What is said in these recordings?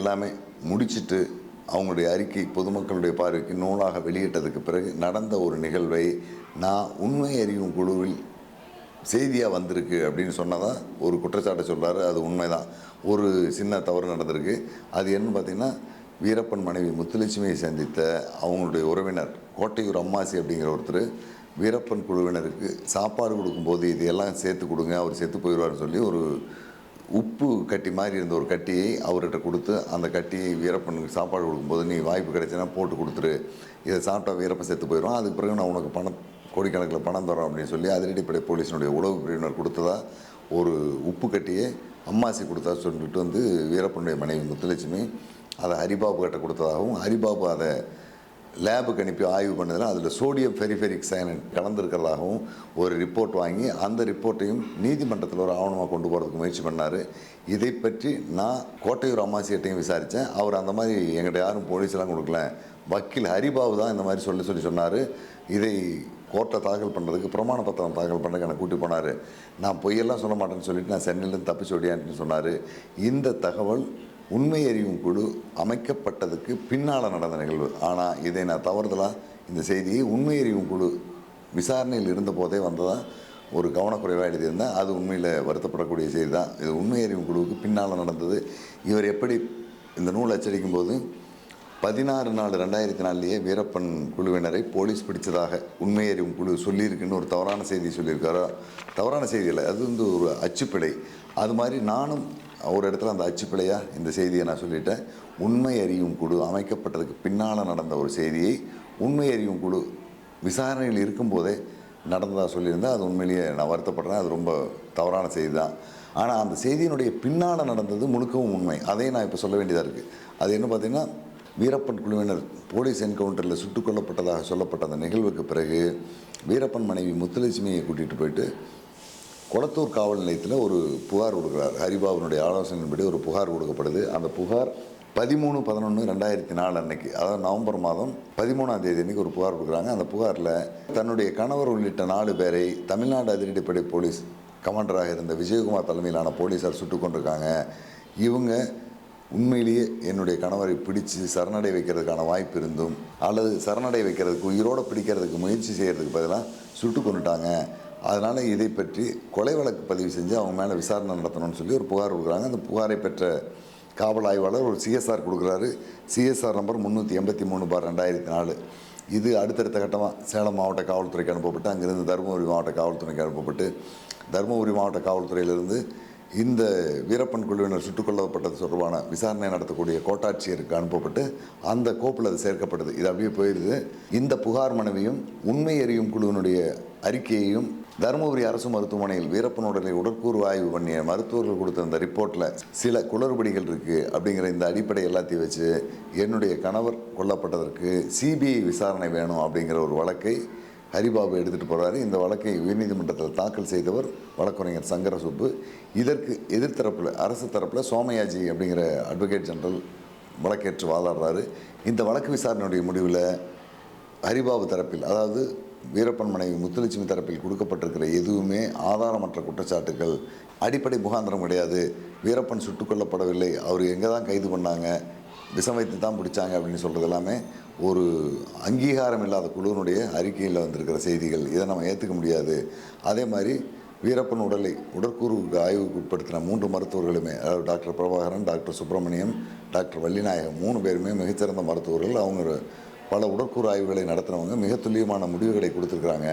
எல்லாமே முடிச்சிட்டு அவங்களுடைய அறிக்கை பொதுமக்களுடைய பார்வைக்கு நூலாக வெளியிட்டதுக்கு பிறகு நடந்த ஒரு நிகழ்வை நான் உண்மை அறியும் குழுவில் செய்தியாக வந்திருக்கு அப்படின்னு சொன்னதான் ஒரு குற்றச்சாட்டை சொல்கிறார் அது உண்மைதான். ஒரு சின்ன தவறு நடந்திருக்கு. அது என்னன்னு பார்த்தீங்கன்னா வீரப்பன் மனைவி முத்துலட்சுமியை சந்தித்த அவங்களுடைய உறவினர் கோட்டையூர் அம்மாசி அப்படிங்கிற ஒருத்தர் வீரப்பன் குழுவினருக்கு சாப்பாடு கொடுக்கும்போது இதையெல்லாம் சேர்த்து கொடுங்க அவர் சேர்த்து போயிடுவார்னு சொல்லி ஒரு உப்பு கட்டி மாதிரி இருந்த ஒரு கட்டியை அவர்கிட்ட கொடுத்து அந்த கட்டியை வீரப்பனுக்கு சாப்பாடு கொடுக்கும்போது நீ வாய்ப்பு கிடைச்சுன்னா போட்டு கொடுத்துரு. இதை சாப்பிட்டா வீரப்பன் செத்து போயிடும் அதுக்கு பிறகு நான் உனக்கு பணம் கோடிக்கணக்கில் பணம் தரோம் அப்படின்னு சொல்லி அதிரடிப்படை போலீஸினுடைய உளவு பிரிவினர் கொடுத்ததா ஒரு உப்பு கட்டியை அம்மாசி கொடுத்தா சொல்லிட்டு வந்து வீரப்பனுடைய மனைவி முத்துலட்சுமி அதை ஹரிபாபு கிட்ட கொடுத்ததாகவும் ஹரிபாபு அதை லேபுக்கு அனுப்பி ஆய்வு பண்ணதில் அதில் சோடியம் ஃபெரிஃபெரிக் சயனைட் கலந்துருக்கிறதாகவும் ஒரு ரிப்போர்ட் வாங்கி அந்த ரிப்போர்ட்டையும் நீதிமன்றத்தில் ஒரு ஆவணமாக கொண்டு போகிறதுக்கு முயற்சி பண்ணார். இதை பற்றி நான் கோட்டையூர் அம்மாசியிட்டையும் விசாரித்தேன் அவர் அந்த மாதிரி எங்கிட்ட யாரும் போலீஸ்லாம் கொடுக்கல. வக்கீல் ஹரிபாபு தான் இந்த மாதிரி சொல்லி சொல்லி சொன்னார். இதை கோர்ட்டை தாக்கல் பண்ணுறதுக்கு பிரமாண பத்திரம் தாக்கல் பண்ணுறதுக்கு என்னை கூட்டி போனார். நான் பொய்யெல்லாம் சொல்ல மாட்டேன்னு சொல்லிட்டு நான் சென்னையிலேருந்து தப்பிச்சு ஓடியான்னு சொன்னார். இந்த தகவல் உண்மை அறியும் குழு அமைக்கப்பட்டதுக்கு பின்னால் நடந்த நிகழ்வு. ஆனால் இதை நான் தவறுதலாக இந்த செய்தியை உண்மை அறியும் குழு விசாரணையில் இருந்தபோதே வந்ததாக ஒரு கவனக்குறைவாக எழுதியிருந்தேன் அது உண்மையில் வருத்தப்படக்கூடிய செய்தி தான் இது உண்மை அறியும் குழுவுக்கு பின்னால் நடந்தது. இவர் எப்படி இந்த நூல் அச்சடிக்கும் போது பதினாறு நாலு ரெண்டாயிரத்தி நாலுலேயே வீரப்பன் குழுவினரை போலீஸ் பிடிச்சதாக உண்மை அறிவும் குழு சொல்லியிருக்குன்னு ஒரு தவறான செய்தி சொல்லியிருக்காரோ? தவறான செய்தி இல்லை அது வந்து ஒரு அச்சுப்பிழை. அது மாதிரி நானும் ஒரு இடத்துல அந்த அச்சுப்பிழையாக இந்த செய்தியை நான் சொல்லிட்டேன். உண்மை அறியும் குழு அமைக்கப்பட்டதுக்கு பின்னால் நடந்த ஒரு செய்தியை உண்மை அறியும் குழு விசாரணையில் இருக்கும்போதே நடந்ததாக சொல்லியிருந்தேன் அது உண்மையிலேயே நான் வருத்தப்படுறேன். அது ரொம்ப தவறான செய்தி தான் ஆனால் அந்த செய்தியினுடைய பின்னால் நடந்தது முழுக்கவும் உண்மை. அதையும் நான் இப்போ சொல்ல வேண்டியதாக இருக்குது அது என்ன பார்த்தீங்கன்னா வீரப்பன் குழுவினர் போலீஸ் என்கவுண்டரில் சுட்டுக் கொல்லப்பட்டதாக சொல்லப்பட்ட அந்த நிகழ்வுக்கு பிறகு வீரப்பன் மனைவி முத்துலட்சுமியை கூட்டிகிட்டு போயிட்டு கொளத்தூர் காவல் நிலையத்தில் ஒரு புகார் கொடுக்குறார். ஹரிபாபுனுடைய ஆலோசனையின்படி ஒரு புகார் கொடுக்கப்படுது. அந்த புகார் பதிமூணு பதினொன்று ரெண்டாயிரத்தி நாலு அன்னைக்கு அதாவது நவம்பர் மாதம் பதிமூணாம் தேதி அன்னைக்கு ஒரு புகார் கொடுக்குறாங்க. அந்த புகாரில் தன்னுடைய கணவர் உள்ளிட்ட நாலு பேரை தமிழ்நாடு அதிரடிப்படை போலீஸ் கமாண்டராக இருந்த விஜயகுமார் தலைமையிலான போலீஸார் சுட்டுக் கொண்டிருக்காங்க இவங்க உண்மையிலேயே என்னுடைய கணவரை பிடிச்சு சரணடை வைக்கிறதுக்கான வாய்ப்பு இருந்தும் அல்லது சரணடை வைக்கிறதுக்கு உயிரோடு பிடிக்கிறதுக்கு முயற்சி செய்கிறதுக்கு பதிலாக சுட்டு கொண்டுட்டாங்க அதனால் இதை பற்றி கொலை வழக்கு பதிவு செஞ்சு அவங்க மேலே விசாரணை நடத்தணும்னு சொல்லி ஒரு புகார் கொடுக்குறாங்க. அந்த புகாரை பெற்ற காவல் ஆய்வாளர் ஒரு சிஎஸ்ஆர் கொடுக்குறாரு. சிஎஸ்ஆர் நம்பர் முந்நூற்றி எண்பத்தி மூணு பார் ரெண்டாயிரத்தி நாலு. இது அடுத்தடுத்த கட்டமாக சேலம் மாவட்ட காவல்துறைக்கு அனுப்பப்பட்டு அங்கிருந்து தருமபுரி மாவட்ட காவல்துறைக்கு அனுப்பப்பட்டு தருமபுரி மாவட்ட காவல்துறையிலிருந்து இந்த வீரப்பன் குழுவினர் சுட்டுக் கொல்லப்பட்டது தொடர்பான விசாரணை நடத்தக்கூடிய கோட்டாட்சியருக்கு அனுப்பப்பட்டு அந்த கோப்பில் அது சேர்க்கப்பட்டது இது அப்படியே போயிடுது இந்த புகார் மனைவியும் உண்மை அறியும் குழுவினுடைய அறிக்கையையும் தருமபுரி அரசு மருத்துவமனையில் வீரப்பன் உடலை உடற்கூறு ஆய்வு பண்ணிய மருத்துவர்கள் கொடுத்த அந்த ரிப்போர்ட்டில் சில குளறுபடிகள் இருக்குது அப்படிங்கிற இந்த அடிப்படை எல்லாத்தையும் வச்சு என்னுடைய கணவர் கொல்லப்பட்டதற்கு சிபிஐ விசாரணை வேணும் அப்படிங்கிற ஒரு வழக்கை ஹரிபாபு எடுத்துகிட்டு போகிறாரு இந்த வழக்கை உயர்நீதிமன்றத்தில் தாக்கல் செய்தவர் வழக்கறிஞர் சங்கரசுப்பு. இதற்கு எதிர்த்தரப்பில் அரசு தரப்பில் சோமயாஜி அப்படிங்கிற அட்வொகேட் ஜெனரல் வழக்கேற்று வாதாடுறாரு. இந்த வழக்கு விசாரணையுடைய முடிவில் ஹரிபாபு தரப்பில் அதாவது வீரப்பன் மனைவி முத்துலட்சுமி தரப்பில் கொடுக்கப்பட்டிருக்கிற எதுவுமே ஆதாரமற்ற குற்றச்சாட்டுகள். அடிப்படை முகாந்திரம் கிடையாது. வீரப்பன் சுட்டுக் கொல்லப்படவில்லை. அவர் எங்கே தான் கைது பண்ணாங்க? விஷம் வைத்து தான் பிடிச்சாங்க அப்படின்னு சொல்கிறது எல்லாமே ஒரு அங்கீகாரம் இல்லாத குழுவினுடைய அறிக்கையில் வந்திருக்கிற செய்திகள். இதை நம்ம ஏற்றுக்க முடியாது. அதே மாதிரி வீரப்பன் உடலை உடற்கூறுக்கு ஆய்வுக்கு உட்படுத்தின மூன்று மருத்துவர்களுமே அதாவது doctor Prabhakaran doctor Subramaniam doctor Vallinayagam மூணு பேருமே மிகச்சிறந்த மருத்துவர்கள். அவங்க பல உடற்கூறு ஆய்வுகளை நடத்தினவங்க மிக துல்லியமான முடிவுகளை கொடுத்துருக்குறாங்க.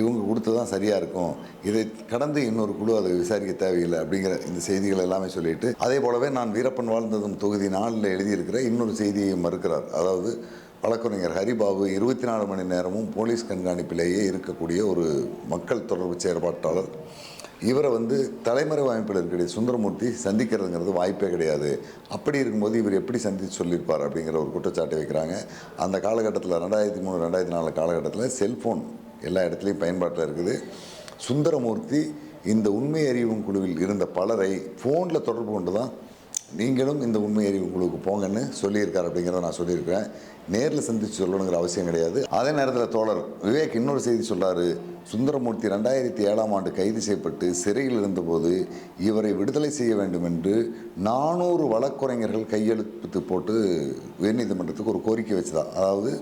இவங்க கொடுத்து தான் சரியாக இருக்கும். இதை கடந்து இன்னொரு குழு அதை விசாரிக்க தேவையில்லை அப்படிங்கிற இந்த செய்திகள் எல்லாமே சொல்லிட்டு அதே போலவே நான் வீரப்பன் வாழ்ந்ததும் தொகுதி நாளில் எழுதியிருக்கிற இன்னொரு செய்தியை மறுக்கிறார். அதாவது வழக்கறிஞர் ஹரிபாபு இருபத்தி நாலு மணி நேரமும் போலீஸ் கண்காணிப்பிலேயே இருக்கக்கூடிய ஒரு மக்கள் தொடர்பு செயற்பாட்டாளர். இவரை வந்து தலைமறைவு அமைப்பில் இருக்கக்கூடிய சுந்தரமூர்த்தி சந்திக்கிறதுங்கிறது வாய்ப்பே கிடையாது. அப்படி இருக்கும்போது இவர் எப்படி சந்தித்து சொல்லியிருப்பார் அப்படிங்கிற ஒரு குற்றச்சாட்டை வைக்கிறாங்க. அந்த காலகட்டத்தில் ரெண்டாயிரத்தி மூணு ரெண்டாயிரத்தி நாலு காலகட்டத்தில் செல்ஃபோன் எல்லா இடத்துலையும் பயன்பாட்டில் இருக்குது. சுந்தரமூர்த்தி இந்த உண்மை அறிவும் குழுவில் இருந்த பலரை ஃபோனில் தொடர்பு கொண்டு தான் நீங்களும் இந்த உண்மை அறிவு குழுவுக்கு போங்கன்னு சொல்லியிருக்கார் அப்படிங்கிறத நான் சொல்லியிருக்கிறேன். நேரில் சந்தித்து சொல்லணுங்கிற அவசியம் கிடையாது. அதே நேரத்தில் தோழர் விவேக் இன்னொரு செய்தி சொல்கிறார் சுந்தரமூர்த்தி ரெண்டாயிரத்தி ஏழாம் ஆண்டு கைது செய்யப்பட்டு சிறையில் இருந்தபோது இவரை விடுதலை செய்ய வேண்டும் என்று நானூறு வழக்குரைஞர்கள் கையெழுத்து போட்டு உயர்நீதிமன்றத்துக்கு ஒரு கோரிக்கை வச்சுதான் அதாவது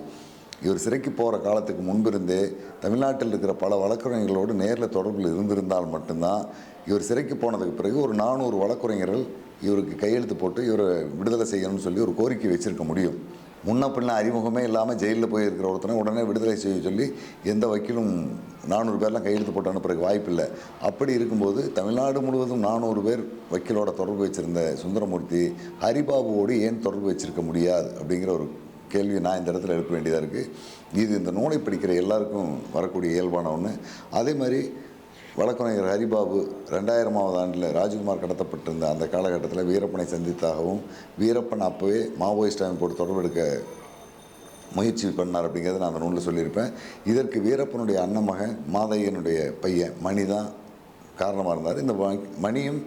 இவர் சிறைக்கு போகிற காலத்துக்கு முன்பிருந்தே தமிழ்நாட்டில் இருக்கிற பல வழக்குரைஞர்களோடு நேரில் தொடர்பில் இருந்திருந்தால் மட்டும்தான் இவர் சிறைக்கு போனதுக்கு பிறகு ஒரு நானூறு வழக்குரைஞர்கள் இவருக்கு கையெழுத்து போட்டு இவரை விடுதலை செய்யணும்னு சொல்லி ஒரு கோரிக்கை வச்சுருக்க முடியும். முன்ன பின்ன அறிமுகமே இல்லாமல் ஜெயிலில் போய் இருக்கிற ஒருத்தனை உடனே விடுதலை செய்ய சொல்லி எந்த வக்கீலும் நானூறு பேர்லாம் கையெழுத்து போட்டு அனுப்புறதுக்கு வாய்ப்பில்லை. அப்படி இருக்கும்போது தமிழ்நாடு முழுவதும் நானூறு பேர் வக்கீலோட தொடர்பு வச்சுருந்த சுந்தரமூர்த்தி ஹரிபாபுவோடு ஏன் தொடர்பு வச்சிருக்க முடியாது அப்படிங்கிற ஒரு கேள்வி நான் இந்த இடத்துல எழுப்ப வேண்டியதாக இருக்குது இது இந்த நூலை படிக்கிற எல்லாருக்கும் வரக்கூடிய இயல்பான ஒன்று அதே மாதிரி வழக்கறிஞர் ஹரிபாபு. ரெண்டாயிரமாவது ஆண்டில் ராஜ்குமார் கடத்தப்பட்டிருந்த அந்த காலகட்டத்தில் வீரப்பனை சந்தித்தாகவும் வீரப்பன் அப்போவே மாவோயிஸ்ட் அமைப்போடு தொடர்பு எடுக்க முயற்சி பண்ணார் அப்படிங்கிறத நான் அந்த நூலில் சொல்லியிருப்பேன். இதற்கு வீரப்பனுடைய அண்ணன் மகன் மாதையனுடைய பையன் மணி தான் காரணமாக இருந்தார். இந்த மணியும்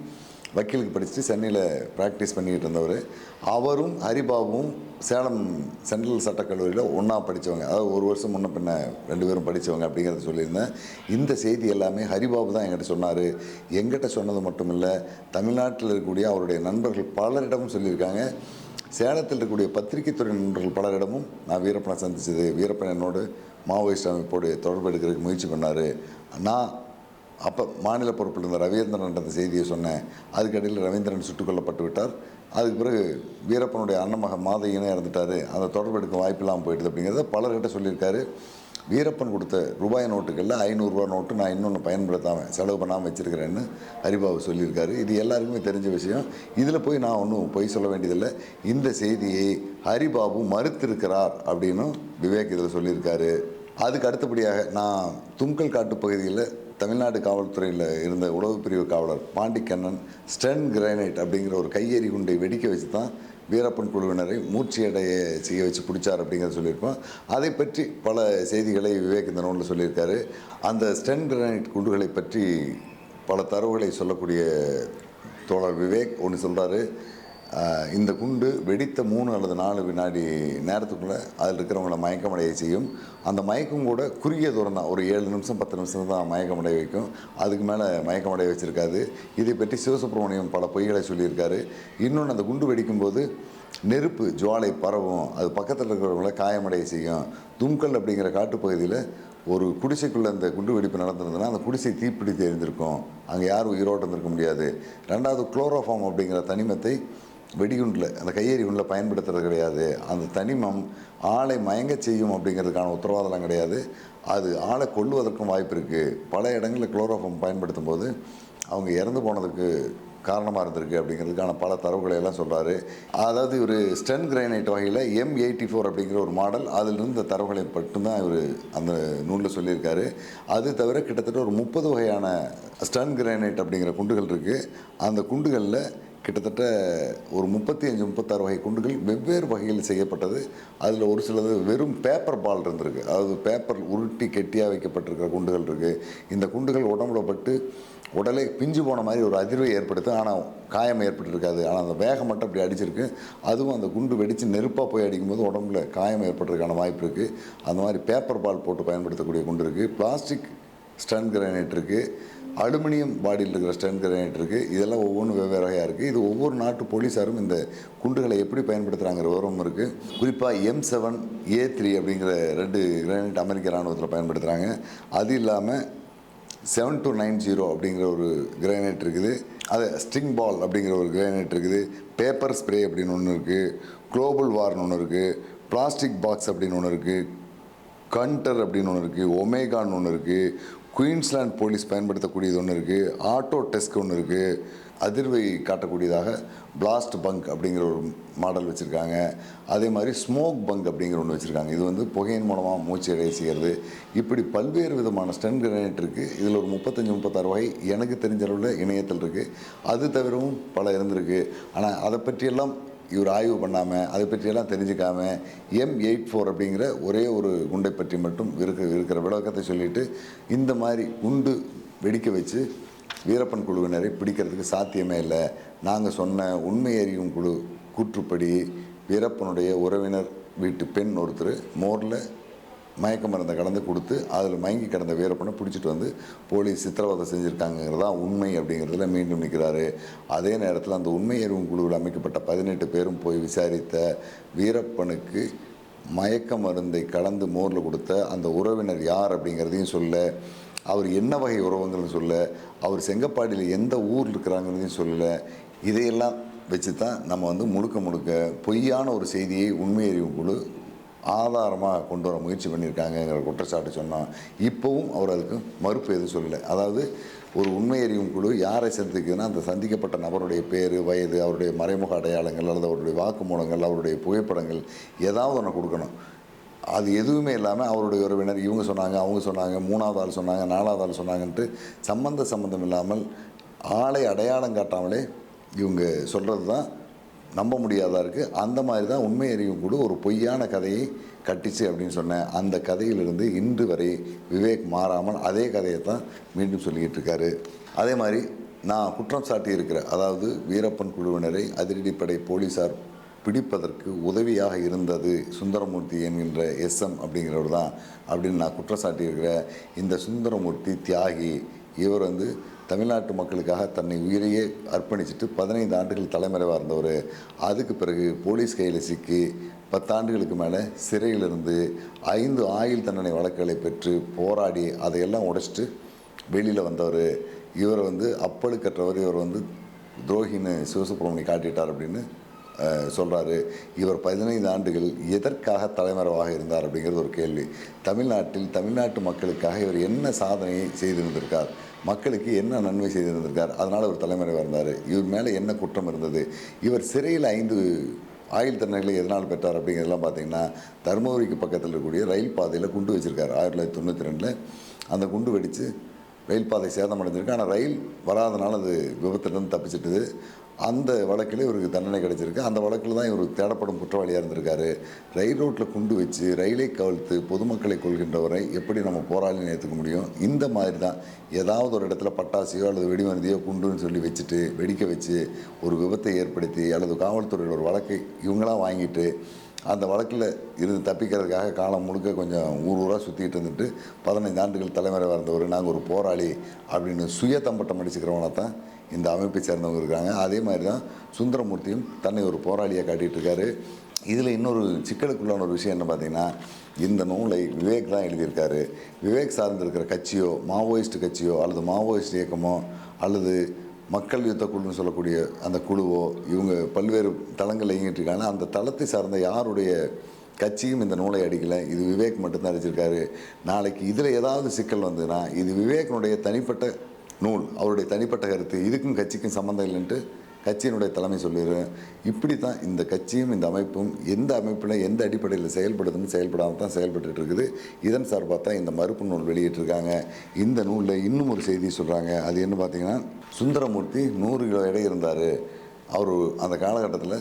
வக்கீலுக்கு படிச்சுட்டு சென்னையில் ப்ராக்டிஸ் பண்ணிக்கிட்டு இருந்தவர். அவரும் ஹரிபாபும் சேலம் சென்ட்ரல் சட்டக்கல்லூரியில் ஒன்றா படித்தவங்க அதாவது ஒரு வருஷம் முன்ன பின்ன ரெண்டு பேரும் படித்தவங்க அப்படிங்கிறத சொல்லியிருந்தேன். இந்த செய்தி எல்லாமே ஹரிபாபு தான் என்கிட்ட சொன்னார். எங்கிட்ட சொன்னது மட்டும் இல்லை தமிழ்நாட்டில் இருக்கக்கூடிய அவருடைய நண்பர்கள் பலரிடமும் சொல்லியிருக்காங்க. சேலத்தில் இருக்கக்கூடிய பத்திரிகை துறை நண்பர்கள் பலரிடமும் நான் வீரப்பனை சந்திச்சது. வீரப்பன் என்னோடு மாவோயிஸ்ட் அமைப்போடு தொடர்பு எடுக்கிறதுக்கு முயற்சி பண்ணார். நான் அப்போ மாநில பொறுப்பில் இருந்த ரவீந்திரன் அந்த செய்தியை சொன்னேன். அதுக்கடையில் ரவீந்திரன் சுட்டுக் கொல்லப்பட்டு விட்டார். அதுக்கு பிறகு வீரப்பனுடைய அண்ணமக மாதையினே இறந்துட்டார். அந்த தொடர்பு எடுக்க வாய்ப்பில்லாமல் போயிடுது அப்படிங்கிறத பலர்கிட்ட சொல்லியிருக்காரு. வீரப்பன் கொடுத்த ரூபாய் நோட்டுகளில் ஐநூறுரூவா நோட்டு நான் இன்னொன்று பயன்படுத்தாமல் செலவு பண்ணாமல் வச்சுருக்கிறேன்னு ஹரிபாபு சொல்லியிருக்காரு. இது எல்லாருக்குமே தெரிஞ்ச விஷயம். இதில் போய் நான் ஒன்றும் பொய் சொல்ல வேண்டியதில்லை. இந்த செய்தியை ஹரிபாபு மறுத்திருக்கிறார் அப்படின்னு விவேக் இதில் சொல்லியிருக்காரு. அதுக்கு அடுத்தபடியாக நான் தும்கல் காட்டு பகுதியில் தமிழ்நாடு காவல்துறையில் இருந்த உளவு பிரிவு காவலர் பாண்டிக்கண்ணன் ஸ்டென் கிரானைட் அப்படிங்கிற ஒரு கையெறி குண்டை வெடிக்க வச்சு தான் வீரப்பன் குழுவினரை மூர்ச்சியடைய செய்ய வச்சு பிடிச்சார் அப்படிங்கிறத சொல்லியிருப்போம் அதை பற்றி பல செய்திகளை விவேக் இந்த நூலில் சொல்லியிருக்காரு. அந்த ஸ்டென் கிரானைட் குண்டுகளை பற்றி பல தரவுகளை சொல்லக்கூடிய தோழர் விவேக் ஒன்று சொல்கிறாரு இந்த குண்டு வெடித்த மூணு அல்லது நாலு வினாடி நேரத்துக்குள்ளே அதில் இருக்கிறவங்கள மயக்கமடைய செய்யும். அந்த மயக்கம் கூட குறுகிய தூரம் தான். ஒரு ஏழு நிமிஷம் பத்து நிமிஷம் தான் மயக்கமடைய வைக்கும். அதுக்கு மேலே மயக்கமடைய வச்சுருக்காது. இதை பற்றி சிவசுப்ரமணியம் பல பொய்களை சொல்லியிருக்காரு. இன்னொன்று அந்த குண்டு வெடிக்கும்போது நெருப்பு ஜுவாலை பரவும். அது பக்கத்தில் இருக்கிறவங்கள காயமடைய செய்யும். தும்கல் அப்படிங்கிற காட்டுப்பகுதியில் ஒரு குடிசைக்குள்ளே அந்த குண்டு வெடிப்பு நடந்திருந்ததுன்னா அந்த குடிசை தீப்பிடி எரிந்திருக்கும் அங்கே யாரும் உயிரோட்டம் இருந்திருக்க முடியாது. ரெண்டாவது குளோரோஃபார்ம் அப்படிங்கிற தனிமத்தை வெடிகுண்டில் அந்த கையெறி குண்டில் பயன்படுத்துறது கிடையாது. அந்த தனிமம் ஆளை மயங்கச் செய்யும் அப்படிங்கிறதுக்கான உத்தரவாதம் கிடையாது. அது ஆளை கொள்ளுவதற்கும் வாய்ப்பு இருக்குது பல இடங்களில் குளோரோஃபம் பயன்படுத்தும் போது அவங்க இறந்து போனதுக்கு காரணமாக இருந்திருக்கு அப்படிங்கிறதுக்கான பல தரவுகளை எல்லாம் சொல்கிறாரு அதாவது இவர் ஸ்டென் கிரைனைட் வகையில் எம் எயிட்டி ஃபோர் அப்படிங்கிற ஒரு மாடல். அதிலிருந்து இந்த தரவுகளை மட்டும்தான் இவர் அந்த நூலில் சொல்லியிருக்காரு. அது தவிர கிட்டத்தட்ட ஒரு முப்பது வகையான ஸ்டன் கிரைனைட் அப்படிங்கிற குண்டுகள் இருக்குது அந்த குண்டுகளில் கிட்டத்தட்ட ஒரு முப்பத்தி அஞ்சு முப்பத்தாறு வகை குண்டுகள் வெவ்வேறு வகையில் செய்யப்பட்டது. அதில் ஒரு சிலது வெறும் பேப்பர் பால் இருந்திருக்கு. அதாவது பேப்பர் உருட்டி கெட்டியாக வைக்கப்பட்டிருக்கிற குண்டுகள் இருக்குது இந்த குண்டுகள் உடம்புல பட்டு உடலை பிஞ்சு போன மாதிரி ஒரு அதிர்வை ஏற்படுத்தும். ஆனால் காயம் ஏற்பட்டிருக்காது. ஆனால் அந்த வேகம் மட்டும் அப்படி அடிச்சிருக்கு. அதுவும் அந்த குண்டு வெடித்து நெருப்பாக போய் அடிக்கும்போது உடம்புல காயம் ஏற்பட்டிருக்கான வாய்ப்பு இருக்குது அந்த மாதிரி பேப்பர் பால் போட்டு பயன்படுத்தக்கூடிய குண்டு இருக்குது பிளாஸ்டிக் ஸ்டன் கிரானைட் இருக்குது அலுமினியம் பாடியில் இருக்கிற ஸ்டென் கிரானைட் இருக்குது இதெல்லாம் ஒவ்வொன்றும் வெவ்வேறு வகையாக இருக்குது இது ஒவ்வொரு நாட்டு போலீஸாரும் இந்த குண்டுகளை எப்படி பயன்படுத்துகிறாங்கிற விவரம் இருக்குது குறிப்பாக எம் செவன் ஏ த்ரீ அப்படிங்கிற ரெண்டு கிரானைட் அமெரிக்க இராணுவத்தில் பயன்படுத்துகிறாங்க அது இல்லாமல் செவன் டூ நைன் ஜீரோ அப்படிங்கிற ஒரு கிரானைட் இருக்குது. அது ஸ்ட்ரிங் பால் அப்படிங்கிற ஒரு கிரானைட் இருக்குது. பேப்பர் ஸ்ப்ரே அப்படின்னு ஒன்று இருக்குது குளோபல் வார்னு ஒன்று இருக்குது பிளாஸ்டிக் பாக்ஸ் அப்படின்னு ஒன்று இருக்குது கண்டர் அப்படின்னு ஒன்று இருக்குது ஒமேகான்னு ஒன்று இருக்குது குயின்ஸ்லாண்ட் போலீஸ் பயன்படுத்தக்கூடியது ஒன்று இருக்குது ஆட்டோ டெஸ்க் ஒன்று இருக்குது அதிர்வை காட்டக்கூடியதாக பிளாஸ்ட் பங்க் அப்படிங்கிற ஒரு மாடல் வச்சுருக்காங்க. அதே மாதிரி ஸ்மோக் பங்க் அப்படிங்கிற ஒன்று வச்சுருக்காங்க. இது வந்து புகையின் மூலமாக மூச்சு அடைய செய்கிறது இப்படி பல்வேறு விதமான ஸ்டன் கிரானைட் இருக்குது இதில் ஒரு முப்பத்தஞ்சு முப்பத்தாறு வகை எனக்கு தெரிஞ்ச அளவில் இணையத்தில் இருக்குது அது தவிரவும் பல இருந்திருக்கு. ஆனால் அதை பற்றியெல்லாம் இவர் ஆய்வு பண்ணாமல் அதை பற்றியெல்லாம் தெரிஞ்சுக்காமல் எம் எயிட் ஃபோர் அப்படிங்கிற ஒரே ஒரு குண்டை பற்றி மட்டும் இருக்க இருக்கிற விளக்கத்தை சொல்லிட்டு இந்த மாதிரி குண்டு வெடிக்க வச்சு வீரப்பன் குழுவினரை பிடிக்கிறதுக்கு சாத்தியமே இல்லை. நாங்கள் சொன்ன உண்மை அறியும் குழு கூற்றுப்படி வீரப்பனுடைய உறவினர் வீட்டு பெண் ஒருத்தர் மோரில் மயக்க மருந்தை கலந்து கொடுத்து அதில் மயங்கி கிடந்த வீரப்பனை பிடிச்சிட்டு வந்து போலீஸ் சித்திரவதை செஞ்சுருக்காங்கிறதா தான் உண்மை அப்படிங்கிறதுல மீண்டும் நிற்கிறாரு. அதே நேரத்தில் அந்த உண்மை அறிவும் குழுவில் அமைக்கப்பட்ட பதினெட்டு பேரும் போய் விசாரித்த வீரப்பனுக்கு மயக்க மருந்தை கலந்து மோரில் கொடுத்த அந்த உறவினர் யார் அப்படிங்கிறதையும் சொல்ல அவர் என்ன வகை உறவுங்கள்னு சொல்ல அவர் செங்கப்பாடியில் எந்த ஊரில் இருக்கிறாங்கிறதையும் சொல்லல இதையெல்லாம் வச்சு தான் நம்ம வந்து முழுக்க முழுக்க பொய்யான ஒரு செய்தியை உண்மை அறிவும் குழு ஆதாரமாக கொண்டு வர முயற்சி பண்ணியிருக்காங்கங்கிற குற்றச்சாட்டு சொன்னால் இப்போவும் அவர் அதுக்கு மறுப்பு எதுவும் சொல்லலை. அதாவது ஒரு உண்மை அறியும் குழு யாரை சந்திக்குதுன்னா அந்த சந்திக்கப்பட்ட நபருடைய பேர் வயது அவருடைய மறைமுக அடையாளங்கள் அல்லது அவருடைய வாக்குமூலங்கள் அவருடைய புகைப்படங்கள் ஏதாவது ஒன்று கொடுக்கணும். அது எதுவுமே இல்லாமல் அவருடைய உறவினர் இவங்க சொன்னாங்க அவங்க சொன்னாங்க மூணாவது ஆள் சொன்னாங்க நாலாவது ஆள் சொன்னாங்கன்ட்டு சம்மந்த சம்மந்தம் இல்லாமல் ஆளை அடையாளம் காட்டாமலே இவங்க சொல்கிறது தான் நம்ப முடியாதா இருக்குது அந்த மாதிரி தான் உண்மை அறிவும் கூட ஒரு பொய்யான கதையை கட்டிச்சு அப்படின்னு சொன்னேன் அந்த கதையிலிருந்து இன்று வரை விவேக் மாறாமல் அதே கதையை தான் மீண்டும் சொல்லிக்கிட்டு இருக்காரு. அதே மாதிரி நான் குற்றம் சாட்டி இருக்கிற அதாவது வீரப்பன் குழுவினரை அதிரடிப்படை போலீஸார் பிடிப்பதற்கு உதவியாக இருந்தது சுந்தரமூர்த்தி என்கின்ற எஸ்எம் அப்படிங்கிறவர் தான் அப்படின்னு நான் குற்றம் சாட்டியிருக்கிற இந்த சுந்தரமூர்த்தி தியாகி இவர் வந்து தமிழ்நாட்டு மக்களுக்காக தன்னை உயிரையே அர்ப்பணிச்சுட்டு பதினைந்து ஆண்டுகள் தலைமறைவாக இருந்தவர். அதுக்கு பிறகு போலீஸ் கையில் சிக்கி பத்தாண்டுகளுக்கு மேலே சிறையிலிருந்து ஐந்து ஆயுள் தண்டனை வழக்குகளை பெற்று போராடி அதையெல்லாம் உடைச்சிட்டு வெளியில் வந்தவர். இவர் வந்து அப்பழுக்கற்றவர் இவர் வந்து துரோகின்னு சிவசுப்ரமணி காட்டிட்டார் அப்படின்னு சொல்கிறாரு இவர் பதினைந்து ஆண்டுகள் எதற்காக தலைமறைவாக இருந்தார் அப்படிங்கிறது ஒரு கேள்வி. தமிழ்நாட்டில் தமிழ்நாட்டு மக்களுக்காக இவர் என்ன சாதனையை செய்திருந்திருக்கார்? மக்களுக்கு என்ன நன்மை செய்திருந்திருக்கார் அதனால் அவர் தலைமறைவாக இருந்தார். இவர் மேலே என்ன குற்றம் இருந்தது இவர் சிறையில் ஐந்து ஆயுள் தண்டனைகளை எதனால் பெற்றார் அப்படிங்கிறதெல்லாம் பார்த்தீங்கன்னா தருமபுரிக்கு பக்கத்தில் இருக்கக்கூடிய ரயில் பாதையில் குண்டு வச்சுருக்காரு. ஆயிரத்தி தொள்ளாயிரத்தி தொண்ணூற்றி ரெண்டில் அந்த குண்டு வெடித்து ரயில் பாதை சேதமடைஞ்சிருக்கு. ஆனால் ரயில் வராதனால அது விபத்துலேருந்து தப்பிச்சிட்டுது. அந்த வழக்கில் இவருக்கு தண்டனை கிடைச்சிருக்கு. அந்த வழக்கில் தான் இவர் தேடப்படும் குற்றவாளியாக இருந்திருக்காரு. ரயில் ரோட்டில் குண்டு வச்சு ரயிலை கவிழ்த்து பொதுமக்களை கொள்கின்றவரை எப்படி நம்ம போராளின்னு ஏற்றுக்க முடியும்? இந்த மாதிரி தான் ஏதாவது ஒரு இடத்துல பட்டாசியோ அல்லது வெடிமருந்தியோ குண்டுன்னு சொல்லி வச்சுட்டு வெடிக்க வச்சு ஒரு விபத்தை ஏற்படுத்தி அல்லது காவல்துறையில் ஒரு வழக்கை இவங்களாம் வாங்கிட்டு அந்த வழக்கில் இருந்து தப்பிக்கிறதுக்காக காலம் முழுக்க கொஞ்சம் ஊர் ஊராக சுற்றிட்டு இருந்துட்டு பதினைந்து ஆண்டுகள் தலைமுறை வந்தவர் நாங்கள் ஒரு போராளி அப்படின்னு சுய தம்பட்டம் அடிச்சுக்கிறவங்கள தான் இந்த அமைப்பை சேர்ந்தவங்க இருக்காங்க. அதே மாதிரி தான் சுந்தரமூர்த்தியும் தன்னை ஒரு போராளியாக காட்டிகிட்டு இருக்காரு இதில் இன்னொரு சிக்கலுக்குள்ளான ஒரு விஷயம் என்ன பார்த்தீங்கன்னா இந்த நூலை விவேக் தான் எழுதியிருக்காரு. விவேக் சார்ந்திருக்கிற கட்சியோ மாவோயிஸ்ட் கட்சியோ அல்லது மாவோயிஸ்ட் இயக்கமோ அல்லது மக்கள் யுத்த குழுன்னு சொல்லக்கூடிய அந்த குழுவோ இவங்க பல்வேறு தளங்கள் இயங்கிட்டு இருக்காங்க அந்த தளத்தை சார்ந்த யாருடைய கட்சியும் இந்த நூலை அடிக்கலை? இது விவேக் மட்டும்தான் அடிச்சிருக்காரு. நாளைக்கு இதில் ஏதாவது சிக்கல் வந்ததுன்னா இது விவேக்னுடைய தனிப்பட்ட நூல் அவருடைய தனிப்பட்ட கருத்து இதுக்கும் கட்சிக்கும் சம்மந்தம் இல்லைன்ட்டு கட்சியினுடைய தலைமை சொல்லிடுறேன். இப்படி தான் இந்த கட்சியும் இந்த அமைப்பும் எந்த அமைப்பில் எந்த அடிப்படையில் செயல்படுதுன்னு செயல்படாமல் தான் செயல்பட்டு இருக்குது இதன் சார்பாக தான் இந்த மறுப்பு நூல் வெளியிட்டிருக்காங்க இந்த நூலில் இன்னும் ஒரு செய்தி சொல்கிறாங்க அது என்ன பார்த்தீங்கன்னா சுந்தரமூர்த்தி நூறு கிலோ எடை இருந்தார். அவர் அந்த காலகட்டத்தில்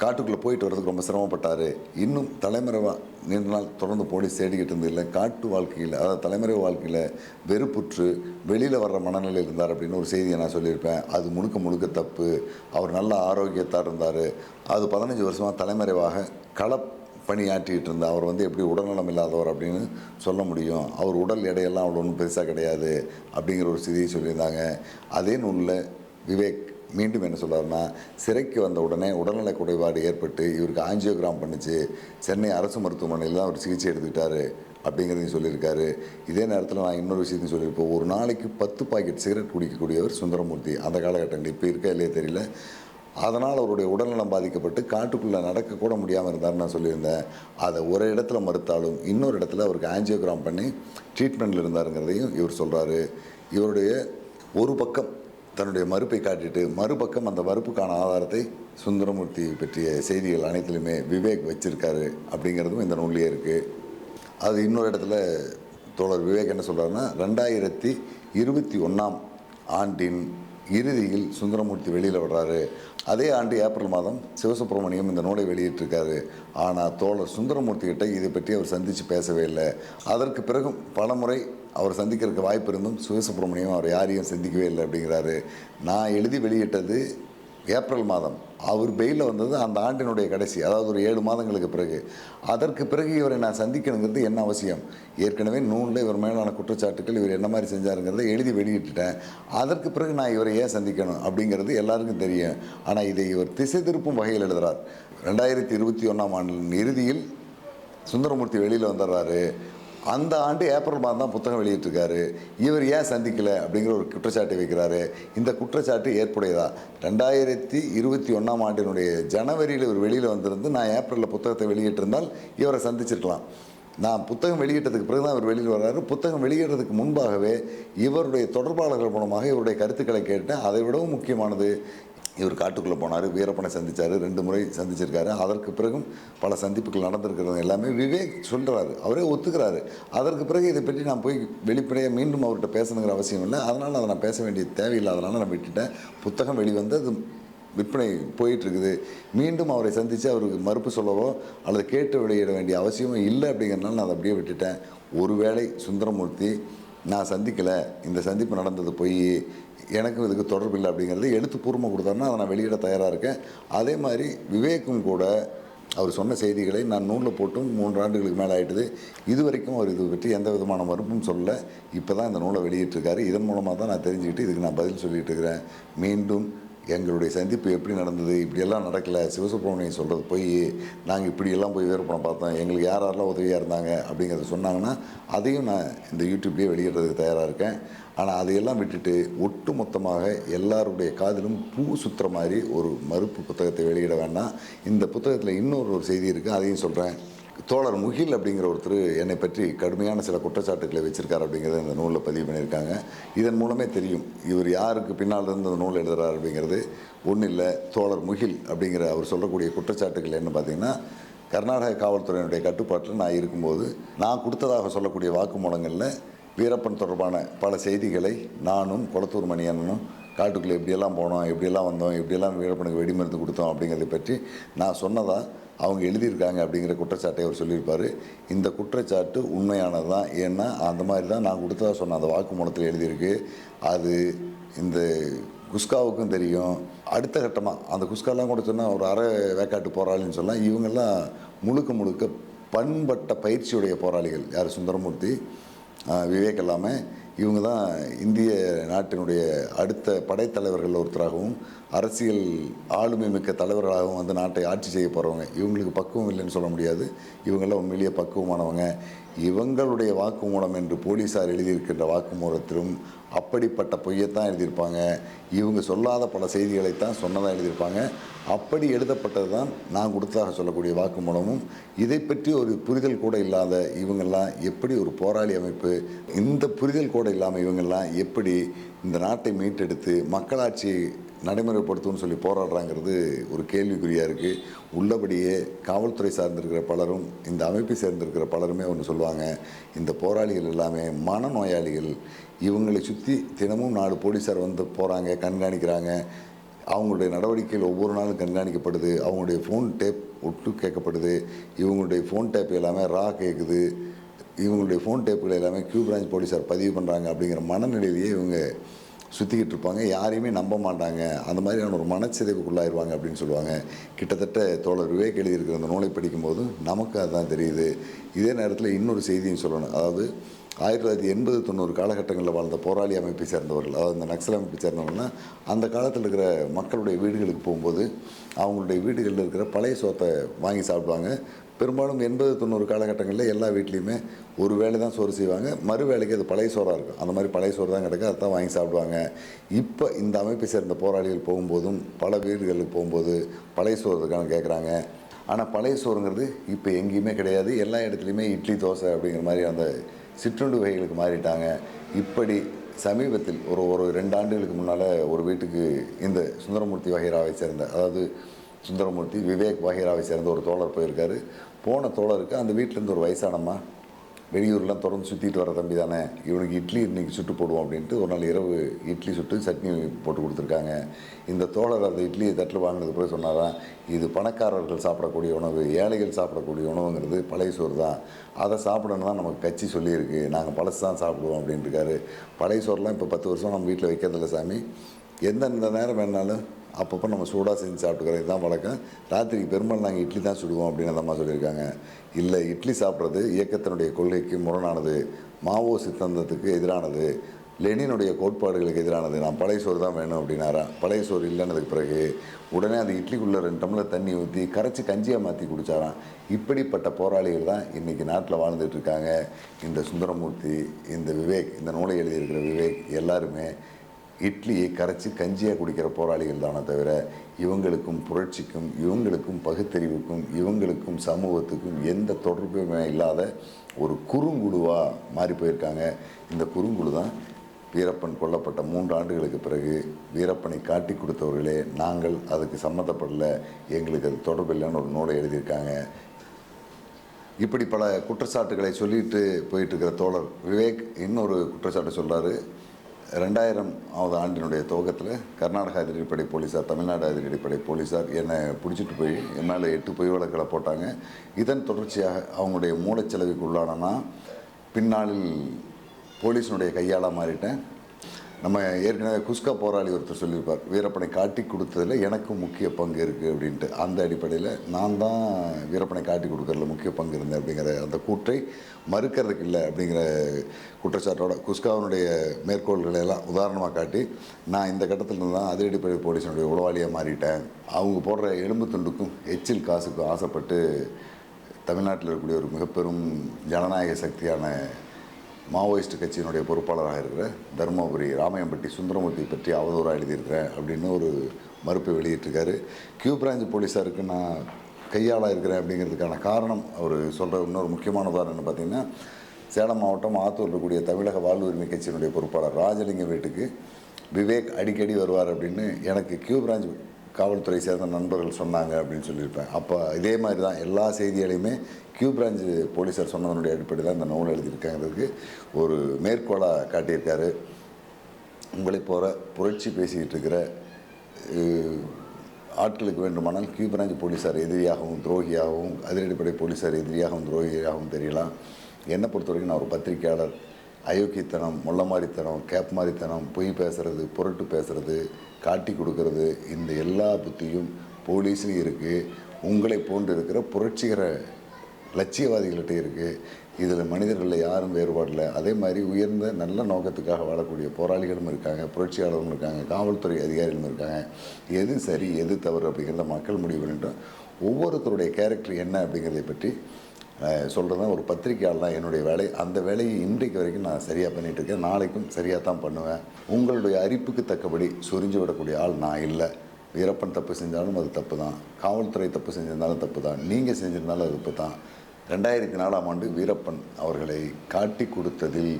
காட்டுக்குள்ளே போயிட்டு வர்றதுக்கு ரொம்ப சிரமப்பட்டார். இன்னும் தலைமறைவாக நீண்ட நாள் தொடர்ந்து போலீஸ் தேடிக்கிட்டு இருந்ததில்லை காட்டு வாழ்க்கையில் அதாவது தலைமுறை வாழ்க்கையில் வெறுப்புற்று வெளியில் வர்ற மனநிலை இருந்தார் அப்படின்னு ஒரு செய்தியை நான் சொல்லியிருப்பேன். அது முழுக்க முழுக்க தப்பு. அவர் நல்ல ஆரோக்கியத்தாக இருந்தார். அது பதினஞ்சு வருஷமாக தலைமறைவாக கள பணியாற்றிக்கிட்டு இருந்தார். அவர் வந்து எப்படி உடல்நலம் இல்லாதவர் அப்படின்னு சொல்ல முடியும். அவர் உடல் எடையெல்லாம் அவ்வளோ ஒன்றும் பெருசாக கிடையாது அப்படிங்கிற ஒரு செய்தியை சொல்லியிருந்தாங்க. அதே நூலில் விவேக் மீண்டும் என்ன சொல்கிறாருன்னா சிறைக்கு வந்த உடனே உடல்நல குறைபாடு ஏற்பட்டு இவருக்கு ஆஞ்சியோகிராம் பண்ணிச்சு. சென்னை அரசு மருத்துவமனையில் தான் அவர் சிகிச்சை எடுத்துக்கிட்டாரு அப்படிங்கிறதையும் சொல்லியிருக்காரு. இதே நேரத்தில் நான் இன்னொரு விஷயத்தையும் சொல்லியிருப்போம் ஒரு நாளைக்கு பத்து பாக்கெட் சிகரெட் குடிக்கக்கூடியவர் சுந்தரமூர்த்தி. அந்த காலகட்டங்கள் இப்போ இருக்கா இல்லையே தெரியல. அதனால் அவருடைய உடல்நலம் பாதிக்கப்பட்டு காட்டுக்குள்ளே நடக்கக்கூட முடியாமல் இருந்தார்னு நான் சொல்லியிருந்தேன். அதை ஒரு இடத்துல மறுத்தாலும் இன்னொரு இடத்துல அவருக்கு ஆஞ்சியோகிராம் பண்ணி ட்ரீட்மெண்ட்டில் இருந்தாருங்கிறதையும் இவர் சொல்கிறாரு இவருடைய ஒரு பக்கம் தன்னுடைய மறுப்பை காட்டிட்டு மறுபக்கம் அந்த மறுப்புக்கான ஆதாரத்தை சுந்தரமூர்த்தி பற்றிய செய்திகள் அனைத்திலுமே விவேக் வச்சிருக்காரு அப்படிங்கிறதும் இந்த நூல்லையே இருக்குது அது இன்னொரு இடத்துல தோழர் விவேக் என்ன சொல்கிறாருன்னா ரெண்டாயிரத்தி இருபத்தி ஒன்றாம் ஆண்டின் இறுதியில் சுந்தரமூர்த்தி வெளியில் வர்றாரு. அதே ஆண்டு ஏப்ரல் மாதம் சிவசுப்பிரமணியம் இந்த நூலை வெளியிட்டிருக்காரு. ஆனால் தோழர் சுந்தரமூர்த்தி கிட்ட இதை பற்றி அவர் சந்தித்து பேசவே இல்லை. அதற்கு பிறகும் பலமுறை அவர் சந்திக்கிறதுக்கு வாய்ப்பு இருந்தும் சிவசுப்பிரமணியம் அவர் யாரையும் சந்திக்கவே இல்லை அப்படிங்கிறாரு. நான் எழுதி வெளியிட்டது ஏப்ரல் மாதம். அவர் பெயிலில் வந்தது அந்த ஆண்டினுடைய கடைசி அதாவது ஒரு ஏழு மாதங்களுக்கு பிறகு. அதற்கு பிறகு இவரை நான் சந்திக்கணுங்கிறது என்ன அவசியம்? ஏற்கனவே நூலில் இவர் மேலான குற்றச்சாட்டுகள் இவர் என்ன மாதிரி செஞ்சாருங்கிறத எழுதி வெளியிட்டுட்டேன். அதற்கு பிறகு நான் இவரை ஏன் சந்திக்கணும் அப்படிங்கிறது எல்லாருக்கும் தெரியும். ஆனால் இதை இவர் திசை திருப்பும் வகையில் எழுதுகிறார் ரெண்டாயிரத்தி இருபத்தி ஒன்றாம் ஆண்டின் இறுதியில் சுந்தரமூர்த்தி வெளியில் வந்துடுறாரு. அந்த ஆண்டு ஏப்ரல் மாதம் தான் புத்தகம் வெளியிட்டிருக்காரு. இவர் ஏன் சந்திக்கலை அப்படிங்கிற ஒரு குற்றச்சாட்டை வைக்கிறாரு. இந்த குற்றச்சாட்டு ஏற்புடையதா? ரெண்டாயிரத்தி இருபத்தி ஒன்றாம் ஆண்டினுடைய ஜனவரியில் இவர் வெளியில் வந்திருந்து நான் ஏப்ரலில் புத்தகத்தை வெளியிட்டிருந்தால் இவரை சந்திச்சிருக்கலாம். நான் புத்தகம் வெளியிட்டதுக்கு பிறகு தான் அவர் வெளியில் வர்றாரு. புத்தகம் வெளியிடுறதுக்கு முன்பாகவே இவருடைய தொடர்பாளர்கள் மூலமாக இவருடைய கருத்துக்களை கேட்டேன். அதை விடவும் முக்கியமானது இவர் காட்டுக்குள்ளே போனார் வீரப்பனை சந்திச்சார் ரெண்டு முறை சந்திச்சிருக்காரு. அதற்கு பிறகும் பல சந்திப்புகள் நடந்திருக்கிறது எல்லாமே விவேக் சொல்கிறாரு அவரே ஒத்துக்கிறாரு. அதற்கு பிறகு இதை பற்றி நான் போய் வெளிப்படையாக மீண்டும் அவர்கிட்ட பேசணுங்கிற அவசியம் இல்லை. அதனால் அதை நான் பேச வேண்டிய தேவையில்லை அதனால் நான் விட்டுட்டேன். புத்தகம் வெளிவந்து அது விற்பனை போயிட்டுருக்குது. மீண்டும் அவரை சந்தித்து அவருக்கு மறுப்பு சொல்லவோ அல்லது கேட்டு வெளியிட வேண்டிய அவசியமும் இல்லை அப்படிங்கிறனால நான் அதை அப்படியே விட்டுட்டேன். ஒருவேளை சுந்தரமூர்த்தி நான் சந்திக்கலை. இந்த சந்திப்பு நடந்தது போய் எனக்கும் இதுக்கு தொடர்பு இல்லை அப்படிங்கிறது எழுத்துப்பூர்வமாக கொடுத்தாருன்னா அதை நான் வெளியிட தயாராக இருக்கேன். அதே மாதிரி விவேக்கும் கூட அவர் சொன்ன செய்திகளை நான் நூலில் போட்டும் மூன்று ஆண்டுகளுக்கு மேலே ஆகிட்டது இது வரைக்கும் அவர் இது பற்றி எந்த விதமான மறுப்பும் சொல்லல. இப்போ தான் இந்த நூலை வெளியிட்டிருக்காரு. இதன் மூலமாக தான் நான் தெரிஞ்சுக்கிட்டு இதுக்கு நான் பதில் சொல்லிட்டு இருக்கிறேன். மீண்டும் எங்களுடைய சந்திப்பு எப்படி நடந்தது? இப்படியெல்லாம் நடக்கலை. சிவசுப்ரமணியம் சொல்கிறது போய் நாங்கள் இப்படியெல்லாம் போய் வீரப்படம் பார்த்தோம். எங்களுக்கு யார் யாரெல்லாம் உதவியாக இருந்தாங்க? அப்படிங்கிறத சொன்னாங்கன்னா அதையும் நான் இந்த யூடியூப்லேயே வெளியிடுறதுக்கு தயாராக இருக்கேன். ஆனால் அதையெல்லாம் விட்டுட்டு ஒட்டு மொத்தமாக எல்லாருடைய காதிலும் பூ சுற்றுற மாதிரி ஒரு மறுப்பு புத்தகத்தை வெளியிட வேண்டாம். இந்த புத்தகத்தில் இன்னொரு ஒரு செய்தி இருக்குது அதையும் சொல்கிறேன் தோழர் முகில் அப்படிங்கிற ஒருத்தர் என்னை பற்றி கடுமையான சில குற்றச்சாட்டுகளை வச்சிருக்கார் அப்படிங்கிறத இந்த நூலில் பதிவு பண்ணியிருக்காங்க. இதன் மூலமே தெரியும் இவர் யாருக்கு பின்னால் இருந்து அந்த நூல் எழுதுகிறார் அப்படிங்கிறது. ஒன்றும் இல்லை தோழர் முகில் அப்படிங்கிற அவர் சொல்லக்கூடிய குற்றச்சாட்டுகள் என்ன பார்த்தீங்கன்னா கர்நாடக காவல்துறையினுடைய கட்டுப்பாட்டில் நான் இருக்கும்போது நான் கொடுத்ததாக சொல்லக்கூடிய வாக்குமூலங்களில் வீரப்பன் தொடர்பான பல செய்திகளை நானும் குளத்தூர் மணியனும் காட்டுக்குள்ளே எப்படியெல்லாம் போனோம் எப்படியெல்லாம் வந்தோம் எப்படியெல்லாம் வீரப்பனுக்கு வெடிமருந்து கொடுத்தோம் அப்படிங்கிறத பற்றி நான் சொன்னதாக அவங்க எழுதியிருக்காங்க அப்படிங்கிற குற்றச்சாட்டை அவர் சொல்லியிருப்பார். இந்த குற்றச்சாட்டு உண்மையானது தான் ஏன்னா அந்த மாதிரி தான் நான் கொடுத்ததா சொன்ன அந்த வாக்குமூலத்தில் எழுதியிருக்கு. அது இந்த குஸ்காவுக்கும் தெரியும். அடுத்த கட்டமாக அந்த குஸ்காலாம் கூட சொன்னால் ஒரு அரை வேக்காட்டு போராளின்னு சொல்லலாம் இவங்கெல்லாம் முழுக்க முழுக்க பண்பட்ட பயிற்சியுடைய போராளிகள். யார்? சுந்தரமூர்த்தி விவேக் எல்லாமே இவங்க தான் இந்திய நாட்டினுடைய அடுத்த படைத்தலைவர்கள் ஒருத்தராகவும் அரசியல் ஆளுமை மிக்க தலைவர்களாகவும் வந்து நாட்டை ஆட்சி செய்ய போகிறவங்க இவங்களுக்கு பக்குவம் இல்லைன்னு சொல்ல முடியாது. இவங்கெல்லாம் உண்மையிலேயே பக்குவமானவங்க. இவங்களுடைய வாக்குமூலம் என்று போலீஸார் எழுதியிருக்கின்ற வாக்குமூலத்திலும் அப்படிப்பட்ட பொய்யைத்தான் எழுதியிருப்பாங்க. இவங்க சொல்லாத பல செய்திகளைத்தான் சொன்னதாக எழுதியிருப்பாங்க. அப்படி எழுதப்பட்டது தான் நான் கொடுத்ததாக சொல்லக்கூடிய வாக்குமூலமும் இதை பற்றி ஒரு புரிதல் கூட இல்லாத இவங்கெல்லாம் எப்படி ஒரு போராளி அமைப்பு இந்த புரிதல் கூட இல்லாமல் இவங்கெல்லாம் எப்படி இந்த நாட்டை மீட்டெடுத்து மக்களாட்சி நடைமுறைப்படுத்தும்னு சொல்லி போராடுறாங்கிறது ஒரு கேள்விக்குறியாக இருக்குது உள்ளபடியே காவல்துறை சார்ந்திருக்கிற பலரும் இந்த அமைப்பை சேர்ந்திருக்கிற பலருமே ஒன்று சொல்லுவாங்க. இந்த போராளிகள் எல்லாமே மனநோயாளிகள். இவங்களை சுற்றி தினமும் நாலு போலீஸார் வந்து போகிறாங்க கண்காணிக்கிறாங்க. அவங்களுடைய நடவடிக்கைகள் ஒவ்வொரு நாளும் கண்காணிக்கப்படுது. அவங்களுடைய ஃபோன் டேப் ஒட்டு கேட்கப்படுது. இவங்களுடைய ஃபோன் டேப் எல்லாமே ரா கேட்குது இவங்களுடைய ஃபோன் டேப்புகள் எல்லாமே கியூ பிரான்ச் போலீஸார் பதிவு பண்ணுறாங்க அப்படிங்கிற மனநிலையிலேயே இவங்க சுற்றிக்கிட்டு இருப்பாங்க. யாரையுமே நம்ப மாட்டாங்க. அந்த மாதிரியான ஒரு மனச்சிதைவுக்குள்ளாயிருவாங்க அப்படின்னு சொல்லுவாங்க. கிட்டத்தட்ட தோழர் விவேக் எழுதியிருக்கிற அந்த நூலை படிக்கும்போது நமக்கு அதுதான் தெரியுது. இதே நேரத்தில் இன்னொரு செய்தியும் சொல்லணும். அதாவது ஆயிரத்தி தொள்ளாயிரத்தி எண்பது தொண்ணூறு காலகட்டங்களில் வாழ்ந்த போராளி அமைப்பை சேர்ந்தவர்கள் அதாவது இந்த நக்சல் அமைப்பை சேர்ந்தவர்கள்னா அந்த காலத்தில் இருக்கிற மக்களுடைய வீடுகளுக்கு போகும்போது அவங்களுடைய வீடுகளில் இருக்கிற பழைய சோத்தை வாங்கி சாப்பிடுவாங்க. பெரும்பாலும் எண்பது தொண்ணூறு காலகட்டங்களில் எல்லா வீட்லேயுமே ஒரு வேலை தான் சோறு செய்வாங்க. மறு வேலைக்கு அது பழைய சோறாக இருக்கும். அந்த மாதிரி பழைய சோறு தான் கிடக்கு அதை தான் வாங்கி சாப்பிடுவாங்க. இப்போ இந்த அமைப்பை சேர்ந்த போராளிகள் போகும்போதும் பல வீடுகளுக்கு போகும்போது பழைய சோறு இருக்கான்னு கேட்குறாங்க. ஆனால் பழைய சோறுங்கிறது இப்போ எங்கேயுமே கிடையாது. எல்லா இடத்துலையுமே இட்லி தோசை அப்படிங்கிற மாதிரி அந்த சிற்றுண்டு வகைகளுக்கு மாறிட்டாங்க. இப்படி சமீபத்தில் ஒரு ஒரு ரெண்டு ஆண்டுகளுக்கு முன்னால் ஒரு வீட்டுக்கு இந்த சுந்தரமூர்த்தி வகைராவை சேர்ந்த அதாவது சுந்தரமூர்த்தி விவேக் வகைராவை சேர்ந்த ஒரு தோழர் போயிருக்காரு. போன தோழருக்கு அந்த வீட்டிலேருந்து ஒரு வயசானம்மா. வெளியூர்லாம் தொடர்ந்து சுற்றிட்டு வர தம்பி தானே. இவனுக்கு இட்லி இன்றைக்கி சுட்டு போடுவோம் அப்படின்ட்டு ஒரு நாள் இரவு இட்லி சுட்டு சட்னி போட்டு கொடுத்துருக்காங்க. இந்த தோழர் அந்த இட்லியை தட்டில் வாங்கினது போய் சொன்னாராம் இது பணக்காரர்கள் சாப்பிடக்கூடிய உணவு ஏழைகள் சாப்பிடக்கூடிய உணவுங்கிறது பழைய சோறு தான். அதை சாப்பிடணும் தான் நமக்கு கட்சி சொல்லியிருக்கு. நாங்கள் பழசு தான் சாப்பிடுவோம் அப்படின்ட்டுருக்காரு பழைய சோறுலாம் இப்போ பத்து வருஷம் நம்ம வீட்டில் வைக்கிறதில்ல சாமி. எந்தெந்த நேரம் வேணாலும் அப்பப்போ நம்ம சூடாக செஞ்சு சாப்பிட்டுக்கிறது இதுதான் வழக்கம். ராத்திரிக்கு பெரும்பாலும் நாங்கள் இட்லி தான் சுடுவோம் அப்படின்னு அந்த அம்மா சொல்லியிருக்காங்க. இல்லை இட்லி சாப்பிட்றது இயக்கத்தினுடைய கொள்கைக்கு முரணானது மாவோ சித்தாந்தத்துக்கு எதிரானது லெனினுடைய கோட்பாடுகளுக்கு எதிரானது. நான் பழைய சோறு தான் வேணும் அப்படின்னாரா? பழைய சோறு இல்லைன்னதுக்கு பிறகு உடனே அந்த இட்லிக்குள்ளே ரெண்டு டம்ளர் தண்ணி ஊற்றி கரைச்சி கஞ்சியாக மாற்றி குடித்தாராம் இப்படிப்பட்ட போராளிகள் தான் இன்றைக்கி நாட்டில் வாழ்ந்துட்டு இருக்காங்க. இந்த சுந்தரமூர்த்தி இந்த விவேக் இந்த நூலை எழுதியிருக்கிற விவேக் எல்லாருமே இட்லியை கரைச்சி கஞ்சியாக குடிக்கிற போராளிகள் தானே தவிர இவங்களுக்கும் புரட்சிக்கும் இவங்களுக்கும் பகுத்தறிவுக்கும் இவங்களுக்கும் சமூகத்துக்கும் எந்த தொடர்புமே இல்லாத ஒரு குறுங்குழுவாக மாறி போயிருக்காங்க. இந்த குறுங்குழு தான் வீரப்பன் கொல்லப்பட்ட மூன்று ஆண்டுகளுக்கு பிறகு வீரப்பனை காட்டி கொடுத்தவர்களே. நாங்கள் அதுக்கு சம்மந்தப்படல. எங்களுக்கு அது தொடர்பு இல்லைன்னு ஒரு நூலை எழுதியிருக்காங்க. இப்படி பல குற்றச்சாட்டுகளை சொல்லிட்டு போயிட்டு இருக்கிற தோழர் விவேக் இன்னொரு குற்றச்சாட்டு சொல்கிறாரு ரெண்டாயிரம் ஆவது ஆண்டினுடைய துவக்கத்தில் கர்நாடகா அதிரடிப்படை போலீஸார் தமிழ்நாடு அதிரடிப்படை போலீஸார் என்னை பிடிச்சிட்டு போய் என் மேலே எட்டு பொய் வழக்கில் போட்டாங்க. இதன் தொடர்ச்சியாக அவங்களுடைய மூளைச்செலவுக்கு உள்ளானனா பின்னாளில் போலீஸினுடைய கையாளாக மாறிட்டேன். நம்ம ஏற்கனவே குஸ்கா போராளி ஒருத்தர் சொல்லியிருப்பார் வீரப்பனை காட்டி கொடுத்ததில் எனக்கும் முக்கிய பங்கு இருக்குது அப்படின்ட்டு. அந்த அடிப்படையில் நான் தான் வீரப்பனை காட்டி கொடுக்கறதுல முக்கிய பங்கு இருந்தேன் அப்படிங்கிற அந்த கூற்றை மறுக்கிறதுக்கு இல்லை அப்படிங்கிற குற்றச்சாட்டோட குஸ்காவினுடைய மேற்கோள்களை எல்லாம் உதாரணமாக காட்டி நான் இந்த கட்டத்தில் தான் தான் அதிரடிப்படை போலீஸினுடைய உளவாளியாக மாறிட்டேன். அவங்க போடுற எலும்பு துண்டுக்கும் எச்சில் காசுக்கும் ஆசைப்பட்டு தமிழ்நாட்டில் இருக்கக்கூடிய ஒரு மிகப்பெரும் ஜனநாயக சக்தியான மாவோயிஸ்ட் கட்சியினுடைய பொறுப்பாளராக இருக்கிற தருமபுரி ராமையம்பட்டி சுந்தரமூர்த்தி பற்றி அவதூறாக எழுதியிருக்கிறேன் அப்படின்னு ஒரு மறுப்பை வெளியிட்டிருக்காரு. கியூ பிரான்ச் போலீஸாருக்கு நான் கையாளாக இருக்கிறேன் அப்படிங்கிறதுக்கான காரணம் அவர் சொல்கிற இன்னொரு முக்கியமான உதாரணம் பார்த்திங்கன்னா பார்த்தீங்கன்னா சேலம் மாவட்டம் ஆத்தூர் இருக்கக்கூடிய தமிழக வாழ்வு உரிமை கட்சியினுடைய பொறுப்பாளர் ராஜலிங்க வீட்டுக்கு விவேக் அடிக்கடி வருவார் அப்படின்னு எனக்கு கியூ பிரான்ச் காவல்துறை சேர்ந்த நண்பர்கள் சொன்னாங்க அப்படின்னு சொல்லியிருப்பேன். அப்போ இதே மாதிரி தான் எல்லா செய்திகளையுமே கியூ பிரான்ச் போலீஸார் சொன்னதனுடைய அடிப்படையில் தான் இந்த நூல் எழுதியிருக்காங்கிறதுக்கு ஒரு மேற்கோளாக காட்டியிருக்காரு. உங்களை போகிற புரட்சி பேசிக்கிட்டு இருக்கிற ஆட்களுக்கு வேண்டுமானால் கியூ பிரான்ச் போலீஸார் எதிரியாகவும் துரோகியாகவும் அதிரடிப்படை போலீஸார் எதிரியாகவும் துரோகியாகவும் தெரியலாம். என்னை பொறுத்த வரைக்கும் நான் ஒரு பத்திரிக்கையாளர் அயோக்கியத்தனம் முள்ள மாதிரித்தனம் கேப் மாதிரித்தனம் பொய் பேசுகிறது புரட்டு பேசுறது காட்டி கொடுக்கறது. இந்த எல்லா புத்தியும் போலீஸ்லையும் இருக்குது உங்களை போன்று இருக்கிற புரட்சிகர லட்சியவாதிகள்கிட்ட இருக்குது இதில் மனிதர்களில் யாரும் வேறுபாடு அதே மாதிரி உயர்ந்த நல்ல நோக்கத்துக்காக வாழக்கூடிய போராளிகளும் இருக்காங்க புரட்சியாளர்களும் இருக்காங்க காவல்துறை அதிகாரிகளும் இருக்காங்க. எது சரி எது தவறு அப்படிங்கிறத மக்கள் முடிவு பண்ணிட்டோம். ஒவ்வொருத்தருடைய கேரக்டர் என்ன அப்படிங்கிறதை பற்றி சொல்கிறது தான் ஒரு பத்திரிக்கையாளர் தான் என்னுடைய வேலை. அந்த வேலையை இன்றைக்கு வரைக்கும் நான் சரியாக பண்ணிகிட்டு இருக்கேன். நாளைக்கும் சரியாக தான் பண்ணுவேன். உங்களுடைய அரிப்புக்கு தக்கபடி சொரிஞ்சு விடக்கூடிய ஆள் நான் இல்லை. வீரப்பன் தப்பு செஞ்சாலும் அது தப்பு தான். காவல்துறை தப்பு செஞ்சிருந்தாலும் தப்பு தான். நீங்கள் செஞ்சிருந்தாலும் அது தப்பு தான். ரெண்டாயிரத்தி நாலாம் ஆண்டு வீரப்பன் அவர்களை காட்டி கொடுத்ததில்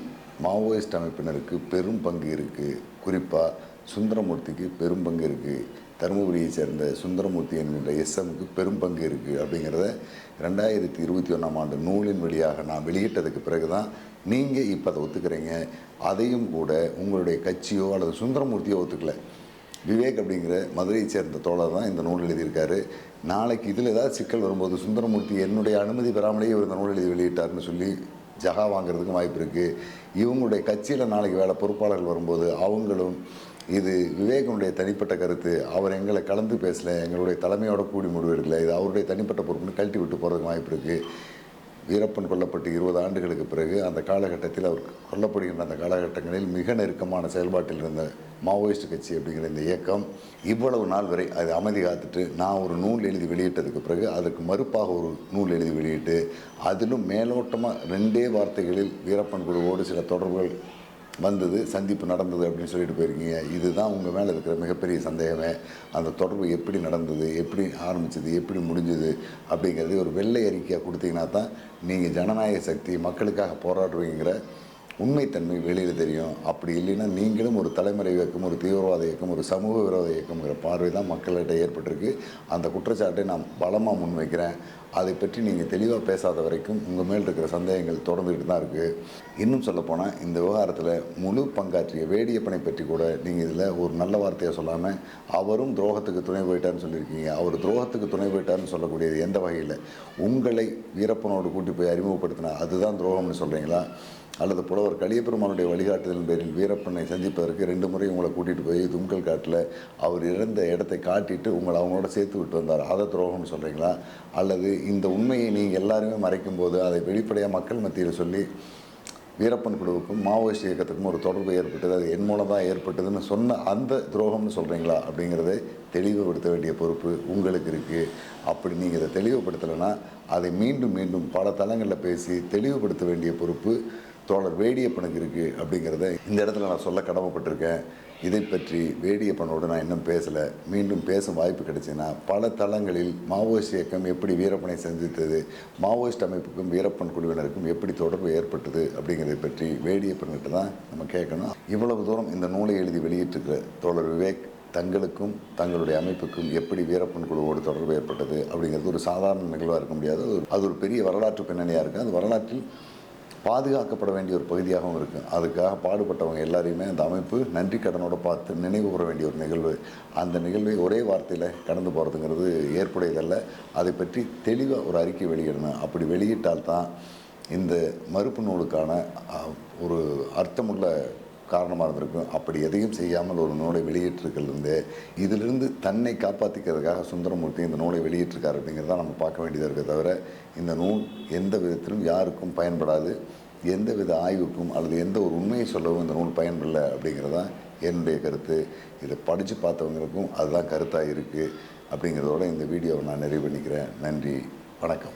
மாவோயிஸ்ட் அமைப்பினருக்கு பெரும் பங்கு இருக்குது குறிப்பாக சுந்தரமூர்த்திக்கு பெரும் பங்கு இருக்குது தருமபுரியை சேர்ந்த சுந்தரமூர்த்தி என்கின்ற எஸ்எம்க்கு பெரும் பங்கு இருக்குது அப்படிங்கிறத ரெண்டாயிரத்தி இருபத்தி ஒன்றாம் ஆண்டு நூலின் வழியாக நான் வெளியிட்டதுக்கு பிறகு தான் நீங்கள் இப்போ அதை ஒத்துக்கிறீங்க. அதையும் கூட உங்களுடைய கட்சியோ அல்லது சுந்தரமூர்த்தியோ ஒத்துக்கல. விவேக் அப்படிங்கிற மதுரையை சேர்ந்த தோழர் தான் இந்த நூல் எழுதியிருக்காரு. நாளைக்கு இதில் ஏதாவது சிக்கல் வரும்போது சுந்தரமூர்த்தி என்னுடைய அனுமதி பெறாமலேயே இவர் இந்த நூல் எழுதி வெளியிட்டார்னு சொல்லி ஜகா வாங்குறதுக்கும் வாய்ப்பு இருக்குது இவங்களுடைய கட்சியில் நாளைக்கு வேலை பொறுப்பாளர்கள் வரும்போது அவங்களும் இது விவேகனுடைய தனிப்பட்ட கருத்து. அவர் எங்களை கலந்து பேசல. எங்களுடைய தலைமையோட கூடி முடிவு எடுக்கல இது அவருடைய தனிப்பட்ட பொறுப்புன்னு கழட்டி விட்டு போகிறதுக்கு வாய்ப்பு இருக்குது வீரப்பன் கொல்லப்பட்டு இருபது ஆண்டுகளுக்கு பிறகு அந்த காலகட்டத்தில் அவர் கொல்லப்படுகின்ற அந்த காலகட்டங்களில் மிக நெருக்கமான செயல்பாட்டில் இருந்த மாவோயிஸ்ட் கட்சி அப்படிங்கிற இந்த இயக்கம் இவ்வளவு நாள் வரை அது அமைதி காத்துட்டு நான் ஒரு நூல் எழுதி வெளியிட்டதுக்கு பிறகு அதற்கு மறுப்பாக ஒரு நூல் எழுதி வெளியிட்டு அதிலும் மேலோட்டமாக ரெண்டே வார்த்தைகளில் வீரப்பன் குழுவோடு சில தொடர்புகள் வந்தது சந்திப்பு நடந்தது அப்படின்னு சொல்லிட்டு போயிருக்கீங்க. இதுதான் உங்கள் மேலே இருக்கிற மிகப்பெரிய சந்தேகமே. அந்த தொடர்பு எப்படி நடந்தது எப்படி ஆரம்பிச்சது எப்படி முடிஞ்சது அப்படிங்கிறது ஒரு வெள்ளை அறிக்கையாக கொடுத்தீங்கன்னா தான் நீங்கள் ஜனநாயக சக்தி மக்களுக்காக போராடுவீங்கிற உண்மைத்தன்மை வெளியில் தெரியும். அப்படி இல்லைன்னா நீங்களும் ஒரு தலைமுறை இயக்கம் ஒரு தீவிரவாத இயக்கம் ஒரு சமூக விரோத இயக்கம்ங்கிற பார்வை தான் மக்கள்கிட்ட ஏற்பட்டிருக்கு. அந்த குற்றச்சாட்டை நான் பலமாக முன்வைக்கிறேன். அதை பற்றி நீங்கள் தெளிவாக பேசாத வரைக்கும் உங்கள் மேல் இருக்கிற சந்தேகங்கள் தொடர்ந்துக்கிட்டு தான் இருக்குது இன்னும் சொல்லப்போனால் இந்த விவகாரத்தில் முழு பங்காற்றிய வேடியப்பனை பற்றி கூட நீங்கள் இதில் ஒரு நல்ல வார்த்தையை சொல்லாமல் அவரும் துரோகத்துக்கு துணை போயிட்டார்னு சொல்லியிருக்கீங்க. அவர் துரோகத்துக்கு துணை போயிட்டார்னு சொல்லக்கூடியது எந்த வகையில்? உங்களை வீரப்பனோடு கூட்டி போய் அறிமுகப்படுத்தினா அதுதான் துரோகம்னு சொல்கிறீங்களா அல்லது புலவர் கலியபெருமானுடைய வழிகாட்டுதலின் பேரில் வீரப்பனை சந்திப்பதற்கு ரெண்டு முறை உங்களை கூட்டிகிட்டு போய் தும்கல் காட்டில் அவர் இறந்த இடத்தை காட்டிட்டு உங்களை அவங்களோட சேர்த்து விட்டு வந்தார். அதை துரோகம்னு சொல்கிறீங்களா அல்லது இந்த உண்மையை நீங்கள் எல்லாருமே மறைக்கும்போது அதை வெளிப்படையாக மக்கள் மத்தியில் சொல்லி வீரப்பன் குழுவுக்கும் மாவோயிஸ்ட் இயக்கத்துக்கும் ஒரு தொடர்பு ஏற்பட்டது. அது என் மூலம் தான் ஏற்பட்டதுன்னு சொன்ன அந்த துரோகம்னு சொல்கிறீங்களா அப்படிங்கிறத தெளிவுபடுத்த வேண்டிய பொறுப்பு உங்களுக்கு இருக்குது அப்படி நீங்கள் இதை தெளிவுபடுத்தலைன்னா அதை மீண்டும் மீண்டும் பல தளங்களில் பேசி தெளிவுபடுத்த வேண்டிய பொறுப்பு தோழர் வேடியப்பனுக்கு இருக்குது அப்படிங்கிறத இந்த இடத்துல நான் சொல்ல கடமைப்பட்டிருக்கேன். இதை பற்றி வேடியப்பனோடு நான் இன்னும் பேசலை. மீண்டும் பேசும் வாய்ப்பு கிடைச்சின்னா பல தளங்களில் மாவோயிஸ்ட் இயக்கம் எப்படி வீரப்பனை சந்தித்தது மாவோயிஸ்ட் அமைப்புக்கும் வீரப்பன் குழுவினருக்கும் எப்படி தொடர்பு ஏற்பட்டது அப்படிங்கிறதை பற்றி வேடியப்பன்கிட்ட தான் நம்ம கேட்கணும். இவ்வளவு தூரம் இந்த நூலை எழுதி வெளியிட்டிருக்கிற தோழர் விவேக் தங்களுக்கும் தங்களுடைய அமைப்புக்கும் எப்படி வீரப்பன் குழுவோடு தொடர்பு ஏற்பட்டது அப்படிங்கிறது ஒரு சாதாரண நிகழ்வாக இருக்க முடியாது. அது ஒரு- அது ஒரு பெரிய வரலாற்று பின்னணியாக இருக்குது அது வரலாற்றில் பாதுகாக்கப்பட வேண்டிய ஒரு பகுதியாகவும் இருக்குது அதுக்காக பாடுபட்டவங்க எல்லாரையுமே அந்த அமைப்பு நன்றி கடனோட பார்த்து நினைவு கூற வேண்டிய ஒரு நிகழ்வு. அந்த நிகழ்வை ஒரே வார்த்தையில் கடந்து போகிறதுங்கிறது ஏற்புடையதல்ல. அதை பற்றி தெளிவாக ஒரு அறிக்கை வெளியிடணும். அப்படி வெளியிட்டால் தான் இந்த மறுப்பு நூலுக்கான ஒரு அர்த்தமுள்ள காரணமாக இருந்திருக்கும். அப்படி எதையும் செய்யாமல் ஒரு நூலை வெளியிட்டிருக்கிறது இதிலிருந்து தன்னை காப்பாற்றிக்கிறதுக்காக சுந்தரமூர்த்தி இந்த நூலை வெளியிட்டிருக்காரு அப்படிங்கிறத நம்ம பார்க்க வேண்டியதாக இருக்கே தவிர இந்த நூல் எந்த விதத்திலும் யாருக்கும் பயன்படாது. எந்த வித ஆய்வுக்கும் அல்லது எந்த ஒரு உண்மையை சொல்லவும் இந்த நூல் பயன்படல அப்படிங்கிறதான் என்னுடைய கருத்து. இதை படித்து பார்த்தவங்களுக்கும் அதுதான் கருத்தாக இருக்குது அப்படிங்கிறதோட இந்த வீடியோவை நான் நிறைவு பண்ணிக்கிறேன். நன்றி. வணக்கம்.